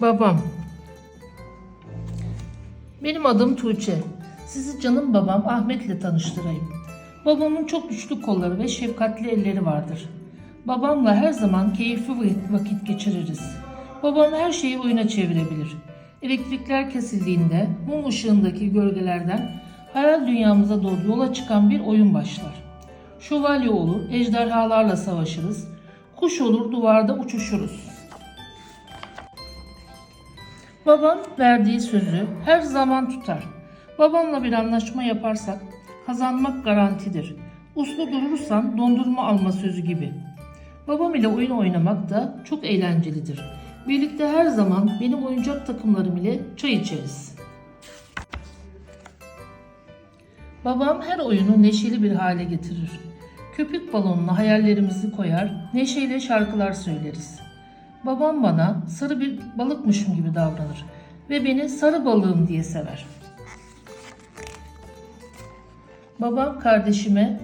Babam. Benim adım Tuğçe. Sizi canım babam Ahmet'le tanıştırayım. Babamın çok güçlü kolları ve şefkatli elleri vardır. Babamla her zaman keyifli vakit- geçiririz. Babam her şeyi oyuna çevirebilir. Elektrikler kesildiğinde mum ışığındaki gölgelerden hayal dünyamıza doğru yola çıkan bir oyun başlar. Şövalye olur, ejderhalarla savaşırız. Kuş olur, duvarda uçuşuruz. Babam verdiği sözü her zaman tutar. Babamla bir anlaşma yaparsak kazanmak garantidir. Uslu durursan dondurma alma sözü gibi. Babam ile oyun oynamak da çok eğlencelidir. Birlikte her zaman benim oyuncak takımlarım ile çay içeriz. Babam her oyunu neşeli bir hale getirir. Köpük balonuna hayallerimizi koyar, neşeyle şarkılar söyleriz. Babam bana sarı bir balıkmışım gibi davranır ve beni sarı balığım diye sever. Babam kardeşime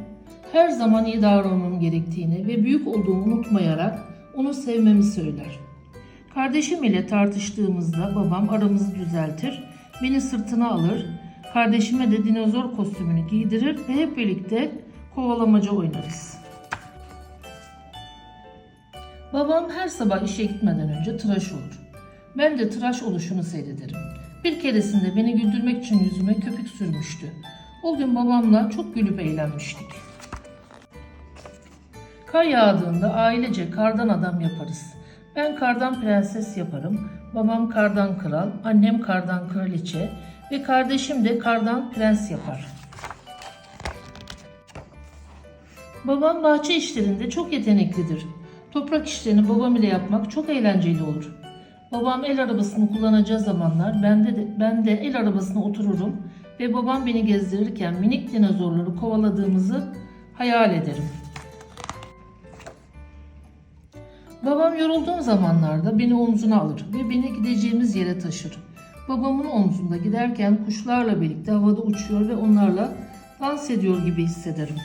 her zaman iyi davranmam gerektiğini ve büyük olduğumu unutmayarak onu sevmemi söyler. Kardeşim ile tartıştığımızda babam aramızı düzeltir, beni sırtına alır, kardeşime de dinozor kostümünü giydirir ve hep birlikte kovalamaca oynarız. Babam her sabah işe gitmeden önce tıraş olur. Ben de tıraş oluşunu seyrederim. Bir keresinde beni güldürmek için yüzüme köpük sürmüştü. O gün babamla çok gülüp eğlenmiştik. Kar yağdığında ailece kardan adam yaparız. Ben kardan prenses yaparım, babam kardan kral, annem kardan kraliçe ve kardeşim de kardan prens yapar. Babam bahçe işlerinde çok yeteneklidir. Toprak işlerini babam ile yapmak çok eğlenceli olur. Babam el arabasını kullanacağı zamanlar ben de, ben de el arabasına otururum ve babam beni gezdirirken minik dinozorları kovaladığımızı hayal ederim. Babam yorulduğum zamanlarda beni omzuna alır ve beni gideceğimiz yere taşır. Babamın omzunda giderken kuşlarla birlikte havada uçuyor ve onlarla dans ediyor gibi hissederim.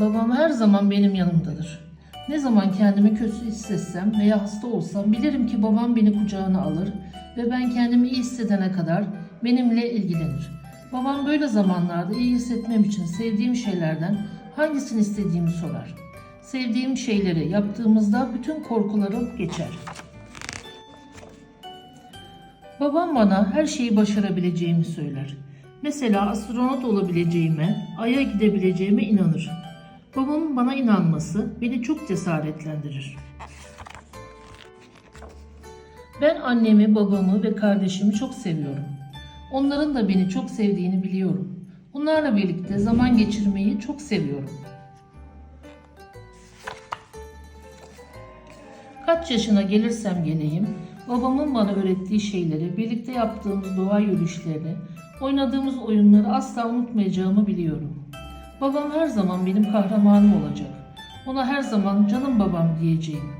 Babam her zaman benim yanımdadır. Ne zaman kendimi kötü hissetsem veya hasta olsam bilirim ki babam beni kucağına alır ve ben kendimi iyi hissedene kadar benimle ilgilenir. Babam böyle zamanlarda iyi hissetmem için sevdiğim şeylerden hangisini istediğimi sorar. Sevdiğim şeyleri yaptığımızda bütün korkularım geçer. Babam bana her şeyi başarabileceğimi söyler. Mesela astronot olabileceğime, aya gidebileceğime inanır. Babamın bana inanması beni çok cesaretlendirir. Ben annemi, babamı ve kardeşimi çok seviyorum. Onların da beni çok sevdiğini biliyorum. Onlarla birlikte zaman geçirmeyi çok seviyorum. Kaç yaşına gelirsem geleyim, babamın bana öğrettiği şeyleri, birlikte yaptığımız doğa yürüyüşlerini, oynadığımız oyunları asla unutmayacağımı biliyorum. Babam her zaman benim kahramanım olacak. Ona her zaman canım babam diyeceğim.